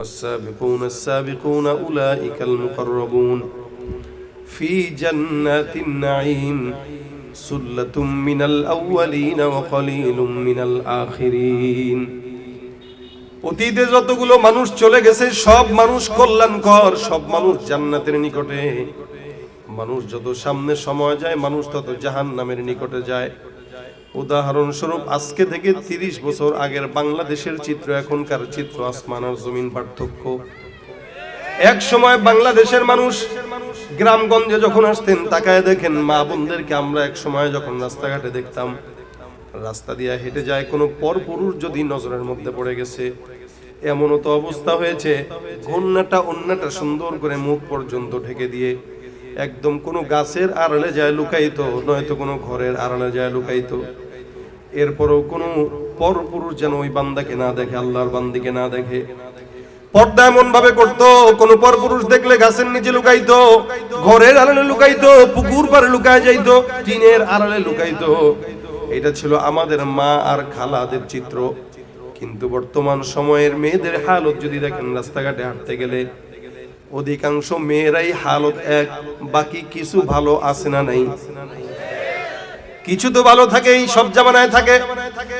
السابقون السابقون أولئك المقربون في جنات النعيم سلة من الأولين وقليل من الآخرين অতীতে যতগুলো মানুষ চলে গেছে সব মানুষ কল্যাণকর সব মানুষ জান্নাতের নিকটে মানুষ যত সামনে সময় যায় মানুষ তত জাহান নামের নিকটে যায় উদাহরণস্বরূপ, আজকে থেকে তিরিশ বছর আগের বাংলাদেশের চিত্র, এখনকার চিত্র, আসমান আর জমিন পার্থক্য। এক সময় বাংলাদেশের মানুষ গ্রামগঞ্জে যখন আসতেন, তাকায় দেখেন মা বোনদেরকে আমরা এক সময় যখন রাস্তাঘাটে দেখতাম, রাস্তা দিয়ে হেঁটে যায়, কোনো পরপুরুষ যদি নজরের মধ্যে পড়ে গেছে। এমনও তো অবস্থা হয়েছে ঘন্নাটা অন্যটা সুন্দর করে মুখ পর্যন্ত ঢেকে দিয়ে একদম কোনো গাছের আড়ালে যায় লুকাইতো নয়তো কোনো ঘরের আড়ালে যায় লুকাইতো এরপরও কোনো পরপুরুষ যেন ওই বান্দাকে না দেখে, আল্লাহর বান্দিকে না দেখে। পর্দা এমন ভাবে করতো, কোন পরপুরুষ দেখলে গাছের নিচে লুকাইতো ঘরের আড়ালে লুকাইতো পুকুর পারে লুকায় যাইতো, টিনের আড়ালে লুকাইতো এটা ছিল আমাদের মা আর খালাদের চিত্র। কিন্তু বর্তমান সময়ের মেয়েদের হালত যদি দেখেন, রাস্তাঘাটে হাঁটতে গেলে অধিকাংশ মেয়েরাই হালত এক, বাকি কিছু ভালো আছে না নাই? কিছু তো ভালো থাকে, এই সব জামানায় থাকে।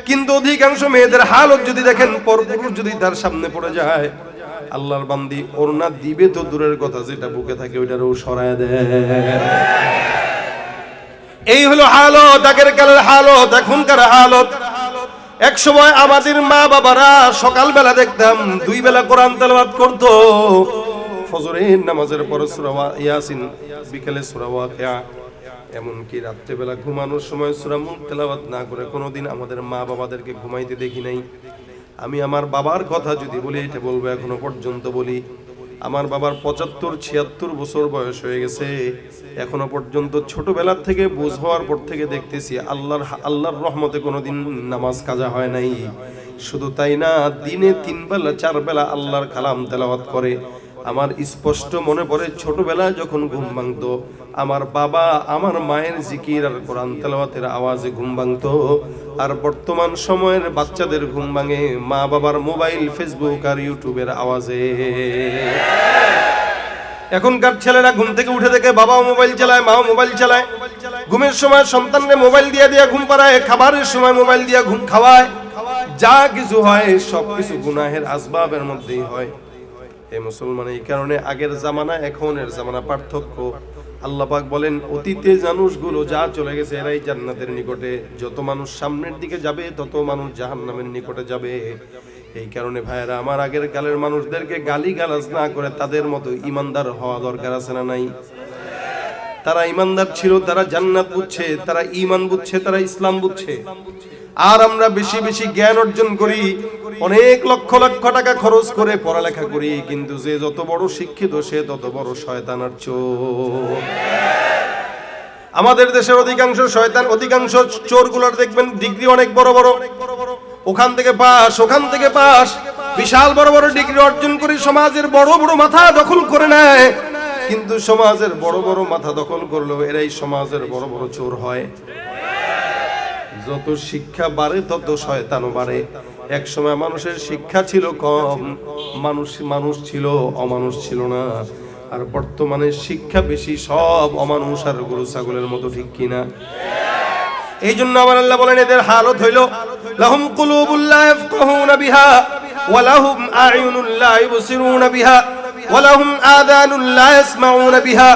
কিন্তু অধিকাংশ মেয়েদের হালত যদি দেখেন, পরপুরুষ যদি তার সামনে পড়ে যায়, আল্লাহর বান্দি ওরনা দিবে তো দূরের কথা, যেটা বুকে থাকে ওইটারও সরায় দেয়। এই হলো হালত, আগের কালের হালত, এখনকার হালত। এক সময় আমাদের মা বাবারা সকালবেলা দেখতাম দুই বেলা কোরআন তেলাওয়াত করতো। ফজরের নামাজের পর সূরা ইয়াসিন, বিকেলে সূরা ওয়াকিয়া। এমনকি রাত্রেবেলা ঘুমানোর সময় সূরা মুখ তেলাওয়াত না করে কোনোদিন আমাদের মা বাবাদেরকে ঘুমাইতে দেখি নাই। আমি আমার বাবার কথা যদি বলি, এটা বলব এখনও পর্যন্ত বলি। আমার বাবার পঁচাত্তর, ছিয়াত্তর বছর বয়স হয়ে গেছে। এখনও পর্যন্ত ছোটবেলা থেকে বুঝ হওয়ার পর থেকে দেখতেছি আল্লাহর আল্লাহর রহমতে কোনোদিন নামাজ কাজা হয় নাই। শুধু তাই না, দিনে তিন বেলা চার বেলা আল্লাহর কালাম তেলাওয়াত করে। আমার স্পষ্ট মনে পড়ে ছোটবেলায় যখন ঘুম ভাঙতো। আমার বাবা আমার মায়ের জিকির আর কোরআন তেলাওয়াতের আওয়াজে ঘুম ভাঙতো। আর বর্তমান সময়ের বাচ্চাদের ঘুম ভাঙে মা বাবার মোবাইল, ফেসবুক আর ইউটিউবের আওয়াজে। এখনকার ছেলেরা ঘুম থেকে উঠে দেখে বাবাও মোবাইল চালায়, মাও মোবাইল চালায়। ঘুমের সময় সন্তানকে মোবাইল দিয়ে দিয়ে ঘুম পাড়ায়, খাবারের সময় মোবাইল দিয়ে ঘুম খাওয়ায়। যা কিছু হয় সব কিছু গুনাহের আসবাবের মধ্যেই হয়। এ মুসলমান, এই কারণে আগের জামানা, এখনের জামানা পার্থক্য। আল্লাহ পাক বলেন, অতীতে মানুষগুলো যা চলে গেছে, এরাই জান্নাতের নিকটে। যত মানুষ সামনের দিকে যাবে, তত মানুষ জাহান্নামের নিকটে যাবে। এই কারণে ভাইয়েরা, আমার আগের কালের মানুষদেরকে গালি গালাজ না করে তাদের মতো ইমানদার হওয়া দরকার আছে না নাই? তারা ইমানদার ছিল, তারা জান্নাত বুঝছে, তারা ইমান বুঝছে, তারা ইসলাম বুঝছে। আর আমরা বেশি বেশি জ্ঞান অর্জন করি, অনেক লক্ষ লক্ষ টাকা খরচ করে পড়ালেখা করি, কিন্তু যে যত বড় শিক্ষিত, সে তত বড় শয়তানার চোর। আমাদের দেশের অধিকাংশ শয়তান, অধিকাংশ চোরগুলোর দেখবেন ডিগ্রি অনেক বড় বড়। ওখান থেকে পাস, ওখান থেকে পাস। বিশাল বড় বড় ডিগ্রি অর্জন করে সমাজের বড় বড় মাথা দখল করে নেয়। কিন্তু সমাজের বড় বড় মাথা দখল করলেও এরাই সমাজের বড় বড় চোর হয়। যত শিক্ষা বাড়ে, তত শয়তানও বাড়ে। এক সময় মানুষের শিক্ষা ছিল কম, মানুষ মানুষ ছিল অমানুষ ছিল না। আর বর্তমানে শিক্ষা বেশি সব অমানুষ আর গরু, ছাগলের মতো, ঠিক কিনা এই জন্য আমার আল্লাহ বলেন, এদের হালত হইল, লাহুম কুলুবুল্লাহ ইয়াফকাহুনা বিহা, ওয়া লাহুম আ'য়ুনুন লা ইবসিরুনা বিহা, ওয়া লাহুম আযানুন লা ইয়াসমাউনা বিহা।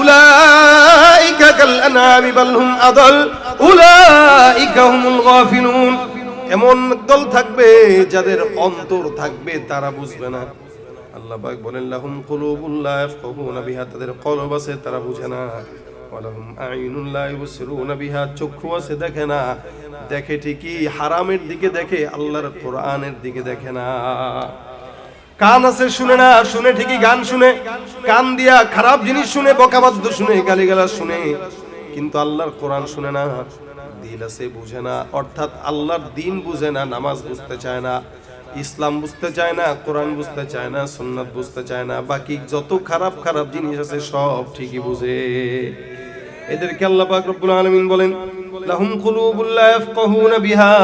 উলাইকা কাল আনআমি বাল হুম আদাল। উলাইকা হুমুল গাফিলুন। এমন দল থাকবে যাদের অন্তর থাকবে, তারা বুঝবে না। আল্লাহ পাক বলেন, লাহুম কুলুবুল্লাহ ইয়াফকাহুনা বিহা, তাদের কলব আছে, তারা বুঝে না। ওয়ালাহুম আইনুন লা ইবসিরুনা বিহা, চক্ষু আছে, দেখে না। দেখে ঠিকই, হারামের দিকে দেখে, আল্লাহর কোরআনের দিকে দেখে না। কান আছে, শুনে না, শুনে ঠিকই গান শুনে। কান দিয়া খারাপ জিনিস শুনে, বকাবাদ্য শুনে গালিগালা শুনে। কিন্তু আল্লাহর কোরআন শুনে না দিল আছে বুঝে না, অর্থাৎ আল্লাহর দিন বুঝে না, নামাজ বুঝতে চায় না, ইসলাম বুঝতে চায় না, কোরআন বুঝতে চায় না, সুন্নাত বুঝতে চায় না, বাকি যত খারাপ খারাপ জিনিস আছে সব ঠিকই বুঝে। এদেরকে আল্লাহ পাক রব্বুল আলামিন বলেন, লাহুম কুলুবুল লা ইয়াফকাহুনা বিহা।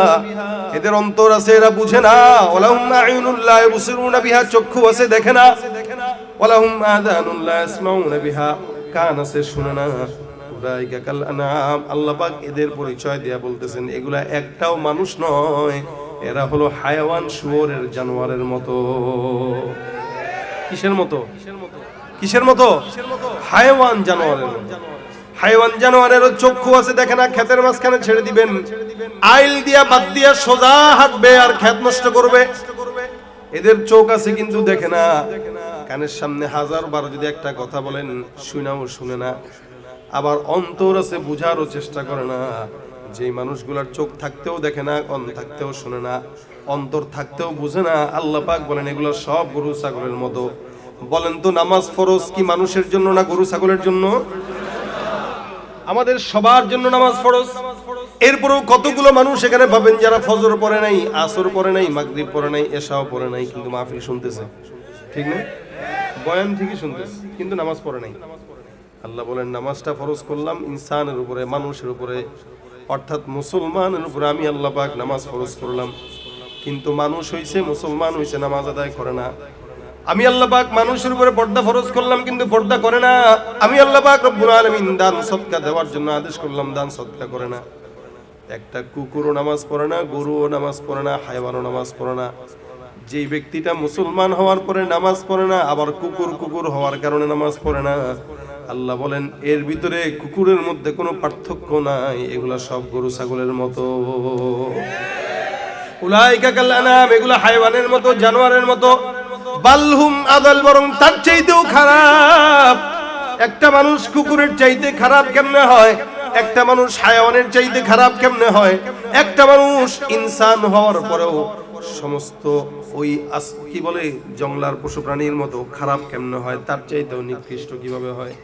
এদের অন্তর আছে, এরা বুঝে না, ওয়ালাহুম আ'য়ুনুল লা বিহা। চক্ষু আছে, দেখে না, ওয়ালাহুম আযানুল লা ইয়াসমাউনা বিহা। কান আছে, শুনে না। এদের পরিচয় বলতেছেন, এগুলা একটাও মানুষ নয়, এরা হলো হায়াওয়ান জানোয়ারের মতো। কিসের মতো? কিসের মতো? হায়াওয়ান জানোয়ারের হাইওয়ান চক্ষু আছে, দেখে না, ক্ষেতের মাঝখানে ছেড়ে দিবেন। আইল দিয়া বাদ দিয়া সোজা হাঁটবে আর ক্ষেত নষ্ট করবে। এদের চোখ আছে কিন্তু দেখে না। কানের সামনে হাজার বারো যদি একটা কথা বলেন, শুনাও শুনে না। আবার অন্তর আছে, বুঝারও চেষ্টা করে না। যে মানুষগুলার চোখ থাকতেও দেখে না, কন থাকতেও শুনে না, অন্তর থাকতেও বুঝে না, আল্লাহ পাক বলেন, এগুলো সব গরু ছাগলের মতো। বলেন তো, নামাজ ফরজ কি মানুষের জন্য না গরু ছাগলের জন্য? আমাদের সবার জন্য নামাজ ফরজ। এরপরেও কতগুলো মানুষ এখানে পাবেন যারা ফজর পড়ে নাই, আসর পড়ে নাই, মাগরিব পড়ে নাই, এশাও পড়ে নাই, কিন্তু মাহফিল শুনতেছে। ঠিক না? বয়ান ঠিকই শুনতেছে, কিন্তু নামাজ পড়ে নাই। আল্লাহ বলেন, নামাজটা ফরজ করলাম, ইনসানের উপরে, মানুষের উপরে, অর্থাৎ মুসলমানের উপরে আমি আল্লাহ পাক নামাজ ফরজ করলাম। কিন্তু মানুষ হইছে, মুসলমান হইছে, নামাজ আদায় করে না। আমি আল্লাহ পাক মানুষের উপরে পর্দা ফরজ করলাম, কিন্তু পর্দা করে না। আমি আল্লাহ পাক রব্বুল আলামিন দান সদকা দেওয়ার জন্য আদেশ করলাম, দান সদকা করে না। একটা কুকুরও নামাজ পড়ে না, গরুও নামাজ পড়ে না, হাইওয়ানও নামাজ পড়ে না। যেই ব্যক্তিটা মুসলমান হওয়ার পরে নামাজ পড়ে না, আবার কুকুর কুকুর হওয়ার কারণে নামাজ পড়ে না। আল্লাহ বলেন, এর ভিতরে কুকুরের মধ্যে কোনো পার্থক্য নাই, এগুলা সব গরু ছাগলের মতো। উলাইকা কাল আনাম, এগুলা হাইওয়ানের মতো, জানোয়ারের মতো। বালহুম আদাল, বরং তার চাইতেও খারাপ। একটা মানুষ কুকুরের চাইতে খারাপ কেমনে হয়? একটা মানুষ হায়াওয়ানের চাইতে খারাপ কেমনে হয়? একটা মানুষ ইনসান হওয়ার পরেও সমস্ত ওই কি বলে, জংলার পশু প্রাণীর মতো খারাপ কেমনে হয়? তার চাইতেও নিকৃষ্ট কীভাবে হয়?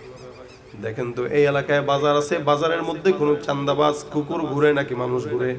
দেখেন তো, এই এলাকায় বাজার আছে, বাজারের মধ্যে কোনো চান্দাবাজ, কুকুর ঘুরে নাকি মানুষ ঘুরে?